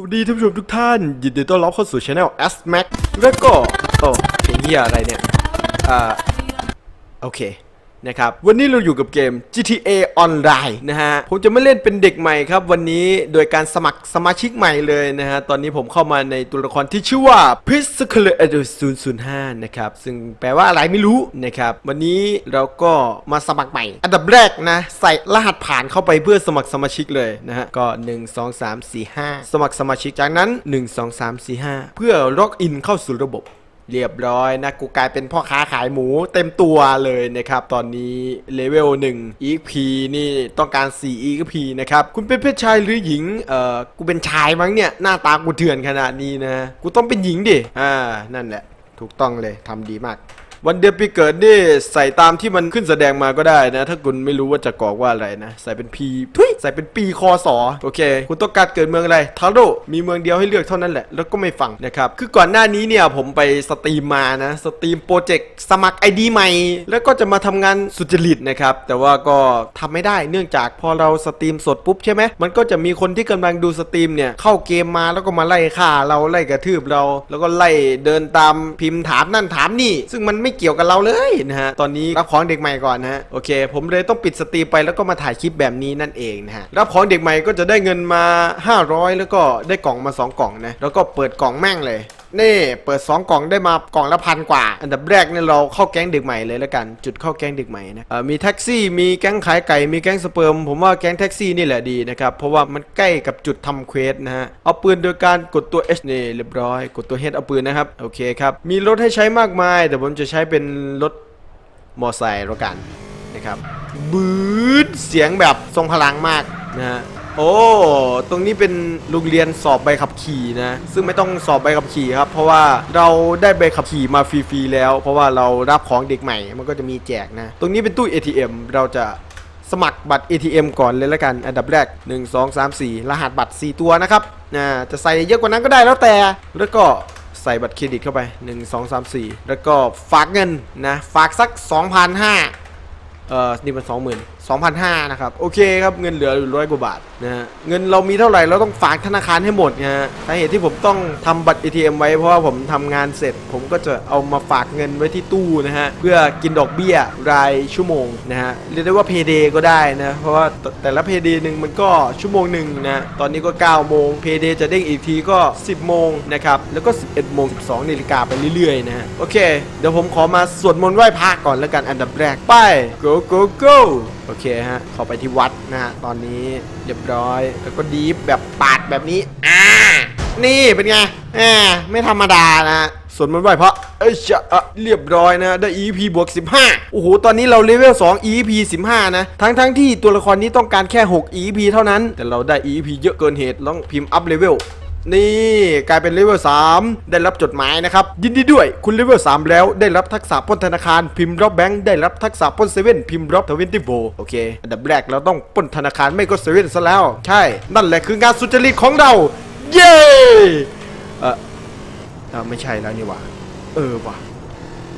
สวัสดีท่านผู้ชมทุกท่าน ยินดีต้อนรับเข้าสู่ช anel S Max แล้วก็โอ้เพลงเฮียอะไรเนี่ย อ่า โอเค นะครับวันนี้เราอยู่กับเกม GTA Online นะฮะผมจะไม่เล่นเป็นเด็กใหม่ครับ วันนี้โดยการสมัครสมาชิกใหม่เลยนะฮะตอนนี้ผมเข้ามาในตัวละครที่ชื่อว่า p i s c l e r 005 นะครับซึ่งแปลว่าอะไรไม่รู้นะครับวันนี้เราก็มาสมัครใหม่ อันดับแรกนะใส่รหัสผ่านเข้าไปเพื่อสมัครสมาชิกเลยนะฮะก็ 1 2 3 4 5 สมัครสมาชิกจากนั้น 1 2 3 4 5 เพื่อล็อกอินเข้าสู่ระบบ เรียบร้อยนะกูกลายเป็นพ่อค้าขายหมูเต็มตัวเลยนะครับ ตอนนี้เลเวล1 EP นี่ต้องการ 4 EP นะครับ คุณเป็นเพศชายหรือหญิง เอ่อ กูเป็นชายมั้งเนี่ย หน้าตากูเถื่อนขนาดนี้นะ กูต้องเป็นหญิงดิ อ่า นั่นแหละ ถูกต้องเลยทำดีมากวันเดือนปีเกิดนี่ใส่ตามที่มันขึ้นแสดงมาก็ได้นะ ถ้าคุณไม่รู้ว่าจะกรอกว่าอะไรนะ ใส่เป็นพีทุย ใส่เป็นปีคอสอโอเค คุณต้องการเกิดเมืองอะไรทาโร่มีเมืองเดียวให้เลือกเท่านั้นแหละ แล้วก็ไม่ฟังนะครับคือก่อนหน้านี้เนี่ยผมไปสตรีมมานะสตรีมโปรเจกต์สมัคร ID ใหม่ แล้วก็จะมาทำงานสุจริตนะครับแต่ว่าก็ทำไม่ได้เนื่องจากพอเราสตรีมสดปุ๊บใช่ไหมมันก็จะมีคนที่กำลังดูสตรีมเนี่ยเข้าเกมมาแล้วก็มาไล่ฆ่าเราไล่กระทืบเรา แล้วก็ไล่เดินตามพิมพ์ถามนั่นถามนี่ ซึ่งมันไม่เกี่ยวกับเราเลยนะฮะตอนนี้รับของเด็กใหม่ก่อนนะฮะโอเค ผมเลยต้องปิดสตรีมไปแล้วก็มาถ่ายคลิปแบบนี้นั่นเองนะฮะรับของเด็กใหม่ก็จะได้เงินมา 500 แล้วก็ได้กล่องมา 2 กล่องนะแล้วก็เปิดกล่องแม่งเลยนี่เปิด 2 กล่องได้มากล่องละพันกว่า อันดับแรกเนี่ยเราเข้าแก๊งเด็กใหม่เลยแล้วกัน จุดเข้าแก๊งเด็กใหม่นะมีแท็กซี่มีแก๊งขายไก่มีแก๊งสเปิร์มผมว่าแก๊งแท็กซี่นี่แหละดีนะครับ เพราะว่ามันใกล้กับจุดทำเควสนะฮะ เอาปืนโดยการกดตัว H นี่เรียบร้อย กดตัว H เอาปืนนะครับ โอเคครับ มีรถให้ใช้มากมาย แต่ผมจะใช้เป็นรถมอไซค์แล้วกัน นะครับบืดเสียงแบบทรงพลังมากนะฮะโอ้ ตรงนี้เป็นโรงเรียนสอบใบขับขี่นะ ซึ่งไม่ต้องสอบใบขับขี่ครับ เพราะว่าเราได้ใบขับขี่มาฟรีๆแล้ว เพราะว่าเรารับของเด็กใหม่ มันก็จะมีแจกนะ ตรงนี้เป็นตู้ ATM เราจะสมัครบัตร ATM ก่อนเลยล้วกัน อันดับแรก 1 2 3 4 รหัสบัตร 4 ตัวนะครับนะจะใส่เยอะกว่านั้นก็ได้แล้วแต่ แล้วก็ใส่บัตรเครดิตเข้าไป 1 2 3 4 แล้วก็ฝากเงินนะ ฝากสัก 2,500 เออนี่มันสองหมื่น2,500นะครับโอเคครับเงินเหลืออยู่ร้อยกว่าบาทนะฮะเงินเรามีเท่าไหร่เราต้องฝากธนาคารให้หมดนะฮะสาเหตุที่ผมต้องทำบัตร ATM ไว้เพราะว่าผมทำงานเสร็จ ผมก็จะเอามาฝากเงินไว้ที่ตู้นะฮะเพื่อกินดอกเบี้ยรายชั่วโมงนะฮะเรียกได้ว่าเพย์เดย์ก็ได้นะเพราะว่าแต่ละเพย์เดย์หนึ่งมันก็ชั่วโมงหนึ่งนะตอนนี้ก็9โมงเพย์เดย์จะเด้งอีกทีก็ 10 โมงนะครับแล้วก็ 11โมง12นาฬิกาไปเรื่อยๆนะฮะโอเค เดี๋ยวผมขอมาสวดมนต์ไหว้พระก่อนแล้วกันอันดับแรกไป go go go โอเคฮะข้าไปที่วัดนะฮะ ตอนนี้เรียบร้อย แล้วก็ดีฟแบบปาดแบบนี้ อ่า นี่เป็นไงแหมไม่ธรรมดานะฮะสวดมนไหว้พระเอ้ยจะอะเรียบร้อยนะ ได้ EP บวก 15 โอ้โห ตอนนี้เราเลเวล 2 EP 15 นะ ทั้งทั้งที่ตัวละครนี้ต้องการแค่ 6 EP เท่านั้น แต่เราได้ EP เยอะเกินเหตุต้องพิมพ์อัพเลเวล นี่กลายเป็นเลเวล3ได้รับจดหมายนะครับ ยินดีด้วยคุณเลเวล3แล้วได้รับทักษะป้นธนาคารพิมพ์รอบแบงค์ได้รับทักษะป้นเซเว่นพิมพ์รอบทเวนตี้โโอเค อันดับแรกเราต้องป้นธนาคารไม่ก็เซเว่นซะแล้ว ใช่ นั่นแหละคืองานสุจริตของเรา เย้เออไม่ใช่แล้วนี่หว่าเออว่ะ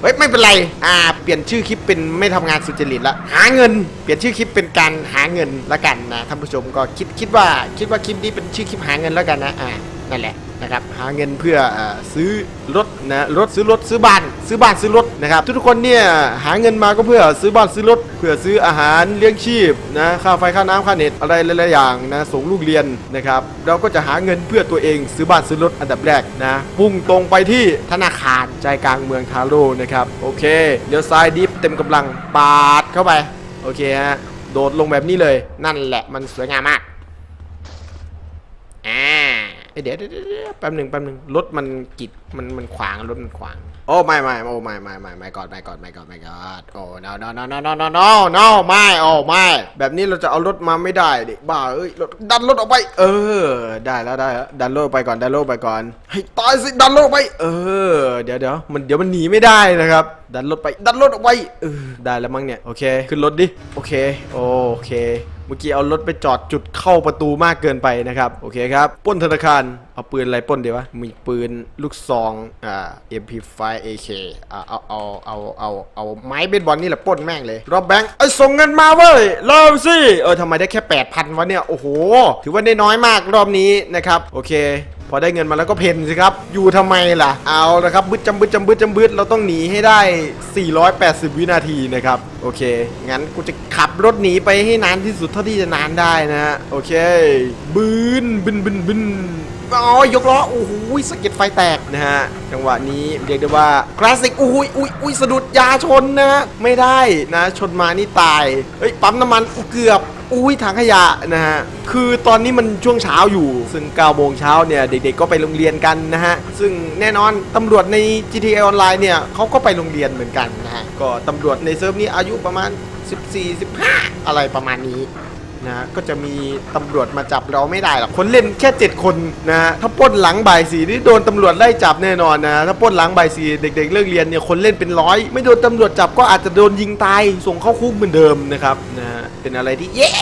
เฮ้ยไม่เป็นไรอ่าเปลี่ยนชื่อคลิปเป็นไม่ทำงานสุจริตละหาเงิน เปลี่ยนชื่อคลิปเป็นการหาเงินละกันนะท่านผู้ชมก็คิดคิดว่าคิดว่าคลิปนี้เป็นชื่อคลิปหาเงินแล้วกันนะอ่านั่นแหละ นะครับหาเงินเพื่ออซื้อรถนะรถซื้อรถซื้อบ้านซื้อบ้านซื้อรถนะครับทุกคนเนี่ยหาเงินมาก็เพื่อซื้อบ้านซื้อรถเพื่อซื้ออาหารเลี้ยงชีพนะค่าไฟค่าน้ำค่าเน็ตอะไรหลายๆอย่างนะส่งลูกเรียนนะครับเราก็จะหาเงินเพื่อตัวเองซื้อบ้านซื้อรถอันดับแรกนะพุ่งตรงไปที่ธนาคารใจกลางเมืองทาโร่นะครับโอเคเลี้ยวซ้ายดิฟเต็มกำลังปาดเข้าไปโอเคฮะโดดลงแบบนี้เลยนั่นแหละมันสวยงามมาก เอ้ยเดี๋ยวเดี๋ยวแป๊บหนึ่งแป๊บหนึ่งรถมันกิดมันมันขวางรถมันขวาง โอ้ไม่ไม่โอ้ไม่ไม่ไม่ไม่ก่อนไม่ก่อนไม่ก่อนไม่ก่อนโอ้ no no no no no no no no ไม่โอ้ไม่แบบนี้เราจะเอารถมาไม่ได้ดิบ้าเอ้ยรถดันรถออกไป เออ ได้แล้วได้แล้วดันรถไปก่อนดันรถไปก่อนให้ตายสิดันรถไป เออ เดี๋ยวเดี๋ยวมันเดี๋ยวมันหนีไม่ได้นะครับ ดันรถไปดันรถออกไปเออได้แล้วมั้งเนี่ยโอเคขึ้นรถดิโอเคโอเค มื่อกี้เอารถไปจอดจุดเข้าประตูมากเกินไปนะครับโอเคครับป้นธนาคารเอาปืนอะไรป้นดีวะมีปืนลูกซองอ่า MP5 AK อ่าเอาเอาเอาเอาเอาไม้เบสบอลนี่แหละป้นแม่งเลยรอบแบงค์ไอ้ส่งเงินมาเว้ยรอบสิเออทำไมได้แค่ 8,000วะเนี่ยโอ้โห ถือว่าได้น้อยมากรอบนี้นะครับโอเค พอได้เงินมาแล้วก็เพนสิครับ อยู่ทำไมล่ะ เอาละครับบึดจำบึดจำบึดจำบึดเราต้องหนีให้ได้ 480 วินาทีนะครับ โอเค งั้นกูจะขับรถหนีไปให้นานที่สุดเท่าที่จะนานได้นะฮะโอเค บืนบึนบึนบึนอ๋อยกล้อโอ้โหสะเก็ดไฟแตกนะฮะ จังหวะนี้เรียกได้ว่าคลาสสิกอุ้ยอุ้ยอุ้ยสะดุดยาชนนะฮะไม่ได้นะ ชนมานี่ตาย เฮ้ย ปั๊มน้ำมันเกือบ อุ้ยถังขยะนะฮะ คือตอนนี้มันช่วงเช้าอยู่ ซึ่ง9โมงเช้าเนี่ยเด็กๆก็ไปโรงเรียนกันนะฮะ ซึ่งแน่นอนตำรวจใน GTA ออนไลน์เนี่ยเขาก็ไปโรงเรียนเหมือนกันนะฮะ ก็ตำรวจในเซิร์ฟนี้อายุประมาณ 14-15 อะไรประมาณนี้ นะ ก็จะมีตำรวจมาจับเราไม่ได้หรอก คนเล่นแค่ 7 คนนะฮะถ้าป้นหลังบ่ายสีนี่โดนตำรวจไล่จับแน่นอนนะ ถ้าป้นหลังบ่ายสีเด็ก ๆ เลิกเรียนเนี่ยคนเล่นเป็นร้อย ไม่โดนตำรวจจับก็อาจจะโดนยิงตาย ส่งเข้าคุกเหมือนเดิมนะครับนะฮะเป็นอะไรที่แย่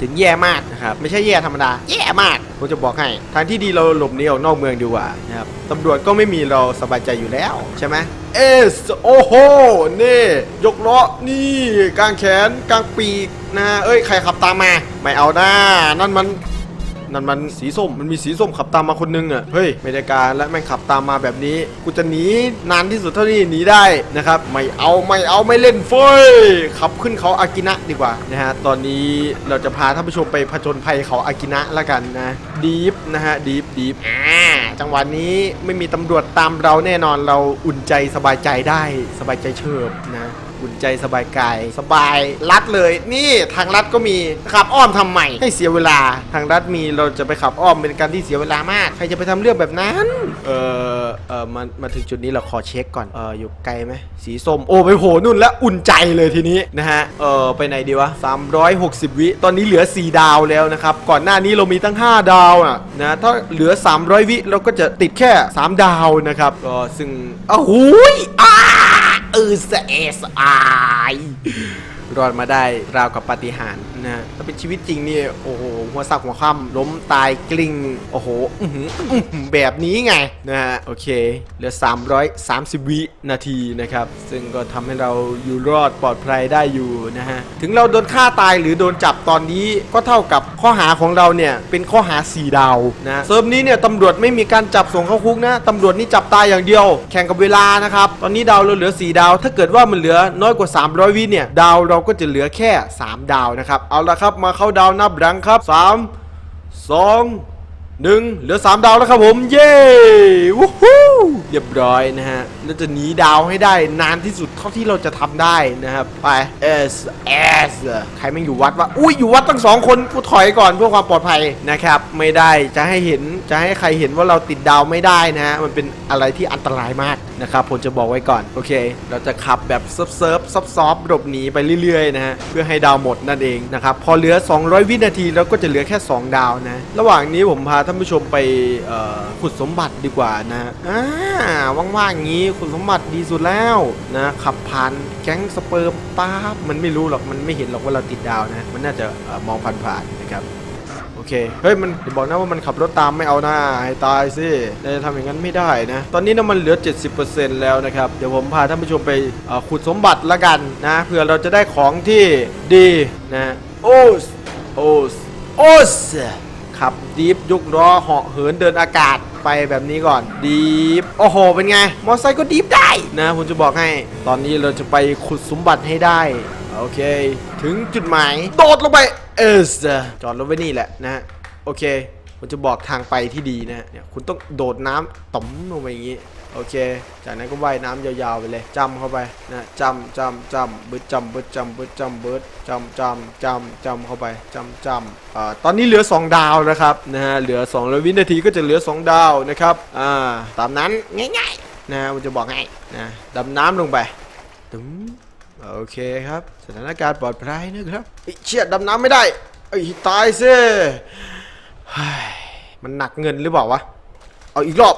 ถึงแย่มากนะครับไม่ใช่แย่ธรรมดา แย่มากผมจะบอกให้ทางที่ดีเราหลบหนีออกนอกเมืองดีกว่านะครับตำรวจก็ไม่มีเราสบายใจอยู่แล้วใช่ไหมเอสโอ้โหนี่ยกล้อนี่กลางแขนกลางปีกนะฮะเอ้ยใครขับตามมา ไม่เอาหน้านั่นมัน นั่นมันสีส้มมันมีสีส้มขับตามมาคนนึงอะเฮ้ยไม่ได้การและแม่งขับตามมาแบบนี้กูจะหนีนานที่สุดเท่าที่หนีได้นะครับไม่เอาไม่เอาไม่เล่นเฟ้ยขับขึ้นเขาอากินะดีกว่านะฮะตอนนี้เราจะพาท่านผู้ชมไปผจญภัยเขาอากินะละกันนะดีฟนะฮะดีฟดีฟอ่าจังหวะนี้ไม่มีตำรวจตามเราแน่นอนเราอุ่นใจสบายใจได้สบายใจเฉิบนะ อุ่นใจสบายกาย สบายลัดเลย นี่ทางลัดก็มีขับอ้อมทำไมให้เสียเวลา ทางลัดมีเราจะไปขับอ้อมเป็นการที่เสียเวลามาก ใครจะไปทำเรื่องแบบนั้น เออเออมามาถึงจุดนี้เราขอเช็คก่อนเอออยู่ไกลไหมสีส้มโอ้ไปโหนู่นแล้วอุ่นใจเลยทีนี้นะฮะเออไปไหนดีวะ360 วิตอนนี้เหลือ 4 ดาวแล้วนะครับก่อนหน้านี้เรามีตั้ง 5 ดาวอะนะถ้าเหลือ 300 วิเราก็จะติดแค่ 3 ดาวนะครับก็ซึ่งอ้าวหูยอ้า เอเสอสไอ รอดมาได้ราวกับปาฏิหาริย์นะถ้าเป็นชีวิตจริงนี่โอ้โหหัวสักหัวค่ำล้มตายกลิ้งโอ้โหแบบนี้ไงนะฮะโอเคเหลือ 330 วินาทีนะครับ ซึ่งก็ทำให้เราอยู่รอดปลอดภัยได้อยู่นะฮะถึงเราโดนฆ่าตายหรือโดนจับตอนนี้ก็เท่ากับข้อหาของเราเนี่ยเป็นข้อหา 4 ดาวนะเซิร์ฟนี้เนี่ยตำรวจไม่มีการจับส่งเข้าคุกนะตำรวจนี่จับตายอย่างเดียว แข่งกับเวลานะครับตอนนี้ดาวเราเหลือ 4 ดาว ถ้าเกิดว่ามันเหลือน้อยกว่า 300 วิเนี่ยดาวเราราก็จะเหลือแค่ 3 ดาวนะครับ เอาละครับมาเข้าดาวนับหลังครับ 3 2 หนึ่งเหลือ 3 ดาวแล้วครับผม เย้วู้ฮู้เรียบร้อยนะฮะเราจะหนีดาวให้ได้นานที่สุดเท่าที่เราจะทำได้นะครับ ไป S S ใครแม่อยู่วัดวะอุ้ยอยู่วัดตั้งสองคนกูถอยก่อนเพื่อความปลอดภัยนะครับ ไม่ได้จะให้เห็นจะให้ใครเห็นว่าเราติดดาวไม่ได้นะฮะมันเป็นอะไรที่อันตรายมากนะครับผมจะบอกไว้ก่อนโอเค เราจะขับแบบเซิร์ฟเซิร์ฟซอฟซอฟหลบหนีไปเรื่อยๆนะฮะเพื่อให้ดาวหมดนั่นเองนะครับพอเหลือ 200 วินาทีเราก็จะเหลือแค่ 2 ดาวนะ ระหว่างนี้ผมพาท่านผู้ชมไปขุดสมบัติดีกว่านะอ่าว่างๆอย่างนี้ขุดสมบัติดีสุดแล้วนะขับผ่านแก๊งสเปิร์มป๊าบมันไม่รู้หรอกมันไม่เห็นหรอกว่าเราติดดาวนะ มันน่าจะเอ่อมองผ่านๆนะครับโอเค เฮ้ย มันอย่าบอกนะว่ามันขับรถตามไม่เอาหน้าให้ตายสิเราจะทำอย่างนั้นไม่ได้นะ ตอนนี้น้ำมันเหลือ 70%แล้วนะครับ เดี๋ยวผมพาท่านผู้ชมไปขุดสมบัติละกันนะ เพื่อเราจะได้ของที่ดีนะ โอส โอส โอส ขับดีฟยกล้อเหาะเหินเดินอากาศไปแบบนี้ก่อนดีฟโอ้โห เป็นไง มอไซค์ก็ดีฟได้นะผมจะบอกให้ ตอนนี้เราจะไปขุดสมบัติให้ได้ โอเค ถึงจุดหมาย โดดลงไป เอสจอดรถไว้นี่แหละนะ โอเค ผมจะบอกทางไปที่ดีนะเนี่ยคุณต้องโดดน้ำต่อมลงไปอย่างนี้โอเค จากนั้นก็ว่ายน้ำยาวๆไปเลยจำเข้าไปนะจำจำจำบึดจำบึดจำบึดจำบึดจำจำจำจำเข้าไปจำจำอ่าตอนนี้เหลือ 2 ดาวนะครับนะฮะเหลือ2แล้ววินาทีก็จะเหลือ 2 ดาวนะครับอ่าตามนั้นง่ายๆนะผมจะบอกให้นะดำน้ำลงไปตึ้มโอเคครับสถานการณ์ปลอดภัยนะครับไอ้เชี่ยดำน้ำไม่ได้ไอ้ตายซิ มันหนักเงินหรือเปล่าวะ เอาอีกรอบ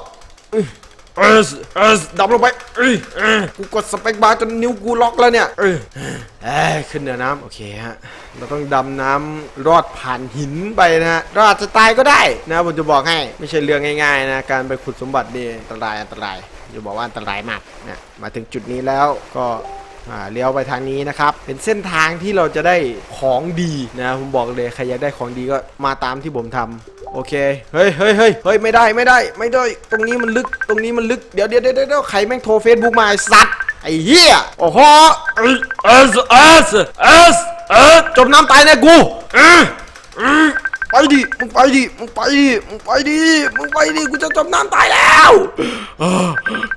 อื้อเอสเอสดับลงไปเอ้ยเอ้ยกูกดสเปคบาร์จนนิ้วกูล็อกแล้วเนี่ยเอ้ยเอ้ยขึ้นเหนือน้ำโอเคฮะ เราต้องดำน้ำรอดผ่านหินไปนะฮะเราอาจจะตายก็ได้นะผมจะบอกให้ไม่ใช่เรื่องง่ายๆนะการไปขุดสมบัตินี่อันตรายอันตรายจะบอกว่าอันตรายมากนะมาถึงจุดนี้แล้วก็อ่า เลี้ยวไปทางนี้นะครับ เป็นเส้นทางที่เราจะได้ของดีนะผมบอกเลยใครอยากได้ของดีก็มาตามที่ผมทำโอเค เฮ้ยเฮ้ยเฮ้ยเฮ้ย ไม่ได้ ไม่ได้ ไม่ได้ ตรงนี้มันลึก ตรงนี้มันลึก เดี๋ยวเดี๋ยวเดี๋ยวเดี๋ยวใครแม่งโทรเฟซบุ๊กมาไอ้สัตว์ ไอ้เหี้ย โอ้โหเอสเอสเอสเอสเอจมน้ำตายแน่กูเออเออ ไปดิมึงไปดิมึงไปดิมึงไปดิมึงไปดิกูจะจมน้ำตายแล้ว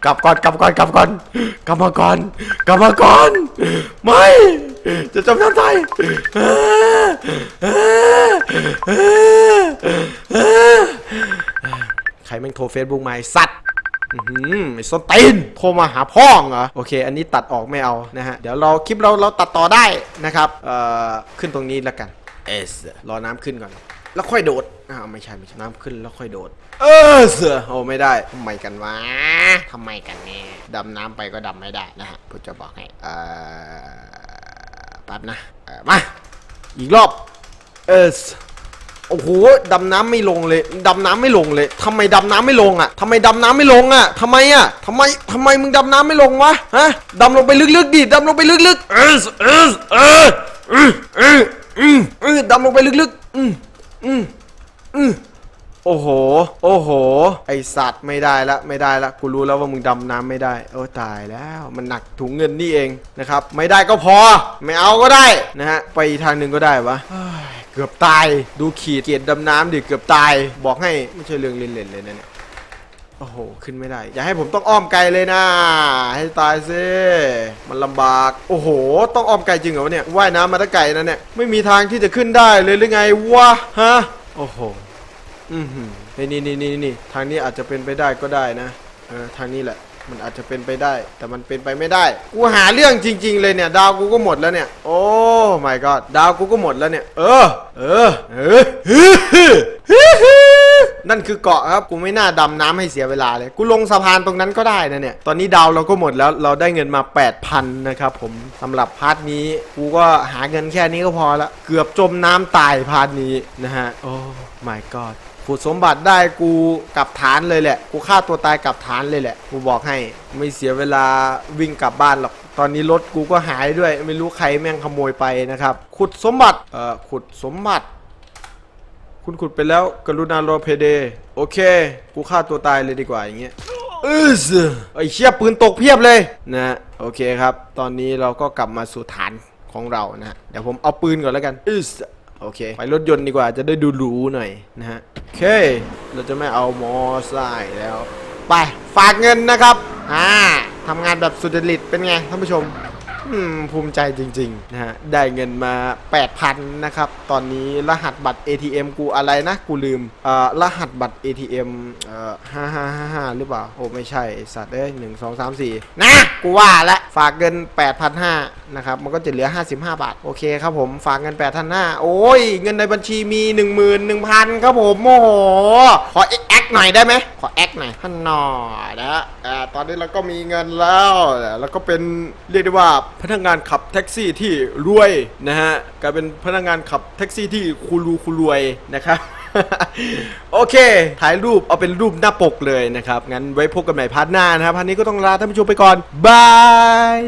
กลับก่อนกลับก่อนกลับก่อนกลับมาก่อนกลับมาก่อนไม่จะจมน้ำตายใครแม่งโทรเฟซบุ๊กมาไอ้สัตว์ไอ้ส้นตีนโทรมาหาพ่องเหรอโอเค อันนี้ตัดออกไม่เอานะฮะ เดี๋ยวเราคลิปเราเราตัดต่อได้นะครับ เอ่อ ขึ้นตรงนี้แล้วกันเอสรอน้ำขึ้นก่อน แล้วค่อยโดด อ้าวไม่ใช่ไม่ใช่น้ำขึ้นแล้วค่อยโดด เออเสือโอ้ไม่ได้ทำไมกันวะทำไมกันเนี่ยดำน้ำไปก็ดำไม่ได้นะฮะผมจะบอกให้เอ่อแป๊บนะเอ่อมาอีกรอบเอสโอ้โหดำน้ำไม่ลงเลยดำน้ำไม่ลงเลยทำไมดำน้ำไม่ลงอะทำไมดำน้ำไม่ลงอะทำไมอะทำไมทำไมมึงดำน้ำไม่ลงวะฮะดำลงไปลึกๆดิดำลงไปลึกๆเออเออเออเออเอออืมเออดำลงไปลึกๆอืม อืมอืมโอ้โห โอ้โห ไอสัตว์ไม่ได้ละ ไม่ได้ละ กูรู้แล้วว่ามึงดำน้ำไม่ได้ โอ้ตายแล้ว มันหนักถุงเงินนี่เองนะครับ ไม่ได้ก็พอ ไม่เอาก็ได้นะฮะ ไปทางหนึ่งก็ได้วะเกือบตาย ดูขีดเกียรดำน้ำดิ เกือบตาย บอกให้ไม่ใช่เรื่องเล่นๆเลยนะเนี่ย โอ้โห ขึ้นไม่ได้ อย่าให้ผมต้องอ้อมไกลเลยนะ ให้ตายซิมันลำบาก โอ้โห ต้องอ้อมไกลจริงเหรอเนี่ย ว่ายน้ำมาตั้งไกลนะเนี่ย ไม่มีทางที่จะขึ้นได้เลยหรือไงวะ ฮะ โอ้โห อือหือเฮ้นี่นี่นี่นี่ทางนี้อาจจะเป็นไปได้ก็ได้นะ เออ ทางนี้แหละ มันอาจจะเป็นไปได้ แต่มันเป็นไปไม่ได้ กูหาเรื่องจริง ๆ เลยเนี่ย ดาวกูก็หมดแล้วเนี่ย โอ้ my god ดาวกูก็หมดแล้วเนี่ย เออ เออ เออ นั่นคือเกาะครับกูไม่น่าดำน้ำให้เสียเวลาเลย กูลงสะพานตรงนั้นก็ได้นะเนี่ย ตอนนี้ดาวเราก็หมดแล้วเราได้เงินมา 8,000นะครับผมสำหรับพาร์ทนี้กูก็หาเงินแค่นี้ก็พอละ เกือบจมน้ำตายพาร์ทนี้นะฮะ โอ้ my god ขุดสมบัติได้กูกลับฐานเลยแหละ กูฆ่าตัวตายกลับฐานเลยแหละ กูบอกให้ไม่เสียเวลาวิ่งกลับบ้านหรอก ตอนนี้รถกูก็หายด้วย ไม่รู้ใครแม่งขโมยไปนะครับ ขุดสมบัติ เอ่อ ขุดสมบัติ คุณขุดไปแล้วกรุณารอเพเด โอเค กูฆ่าตัวตายเลยดีกว่าอย่างเงี้ยเออไอเชี่ยปืนตกเพียบเลยนะฮะโอเคครับ ตอนนี้เราก็กลับมาสู่ฐานของเรานะฮะเดี๋ยวผมเอาปืนก่อนแล้วกันอึสโอเค ไปรถยนต์ดีกว่าจะได้ดูหรูหน่อยนะฮะโอเค เราจะไม่เอามอไซค์แล้ว ไปฝากเงินนะครับอ่าทำงานแบบสุจริตเป็นไงท่านผู้ชมอืม ภูมิใจจริงๆนะฮะได้เงินมา 8,000 นะครับ ตอนนี้รหัสบัตร ATM กูอะไรนะ กูลืมเอ่อรหัสบัตร ATM เอ่อ5555หรือเปล่า โอ้ ไม่ใช่ไอ้สัตว์เอ้ย1 2 3 4นะ กูว่าละ ฝากเงิน 8,500 นะครับ มันก็จะเหลือ 55 บาท โอเคครับผม ฝากเงิน 8,500 โอ้ย เงินในบัญชีมี 11,000 ครับผมโอ้โห ขอแอคหน่อยได้ไหม ขอแอคหน่อยท่านหน่อยนะอ่าตอนนี้เราก็มีเงินแล้ว แล้วก็เป็นเรียกได้ว่า พนักงานขับแท็กซี่ที่รวยนะฮะกลายเป็นพนักงานขับแท็กซี่ที่คูรูคูรวยนะครับโอเค ถ่ายรูปเอาเป็นรูปหน้าปกเลยนะครับ งั้นไว้พบกันใหม่พาร์ทหน้านะครับพาร์ทนี้ก็ต้องลาท่านผู้ชมไปก่อน บาย